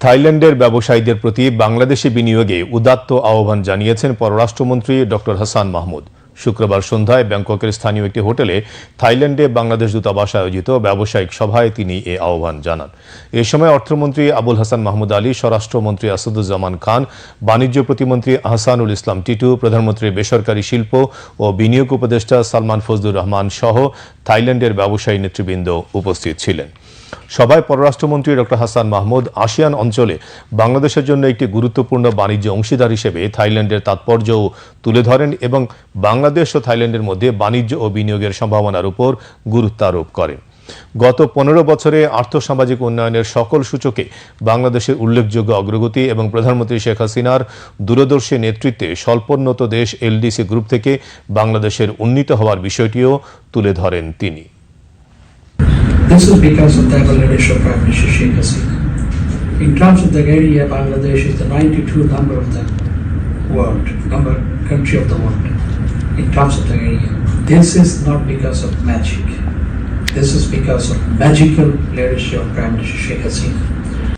থাইল্যান্ডের ব্যবসায়ীদের প্রতি বাংলাদেশে বিনিয়োগে উদাত্ত আহ্বান জানিয়েছেন পররাষ্ট্রমন্ত্রী ডক্টর হাসান মাহমুদ। শুক্রবার সন্ধ্যায় ব্যাংককের স্থানীয় একটি হোটেলে থাইল্যান্ডে বাংলাদেশ দূতাবাস আয়োজিত ব্যবসায়িক সভায় তিনি এ আহ্বান জানান। এ সময় অর্থমন্ত্রী আবুল হাসান মাহমুদ আলী, স্বরাষ্ট্রমন্ত্রী আসাদুজ্জামান খান, বাণিজ্য প্রতিমন্ত্রী আহসানুল ইসলাম টিটু প্রধানমন্ত্রীর বেসরকারি শিল্প ও বিনিয়োগ উপদেষ্টা সালমান ফজলুর রহমান সহ থাইল্যান্ডের ব্যবসায়ী নেতৃবৃন্দ উপস্থিত ছিলেন। সভায় পররাষ্ট্রমন্ত্রী ডক্টর হাসান মাহমুদ আসিয়ান অঞ্চলে বাংলাদেশের জন্য একটি গুরুত্বপূর্ণ বাণিজ্য অংশীদার হিসেবে থাইল্যান্ডের তাৎপর্যও তুলে ধরেন এবং বাংলাদেশ ও থাইল্যান্ডের মধ্যে বাণিজ্য ও বিনিয়োগের সম্ভাবনার উপর গুরুত্ব আরোপ করেন। গত পনেরো বছরে আর্থসামাজিক উন্নয়নের সকল সূচকে বাংলাদেশের উল্লেখযোগ্য অগ্রগতি এবং প্রধানমন্ত্রী শেখ হাসিনার দূরদর্শী নেতৃত্বে স্বল্পোন্নত দেশ এলডিসি গ্রুপ থেকে বাংলাদেশের উন্নীত হওয়ার বিষয়টিও তুলে ধরেন তিনি This is because of the leadership of Minister Sheikh Hasina. In terms of the area, Bangladesh is the 92 number of the world, number country of the world, in terms of the area. This is not because of magic. This is because of magical leadership of Prime Minister Sheikh Hasina.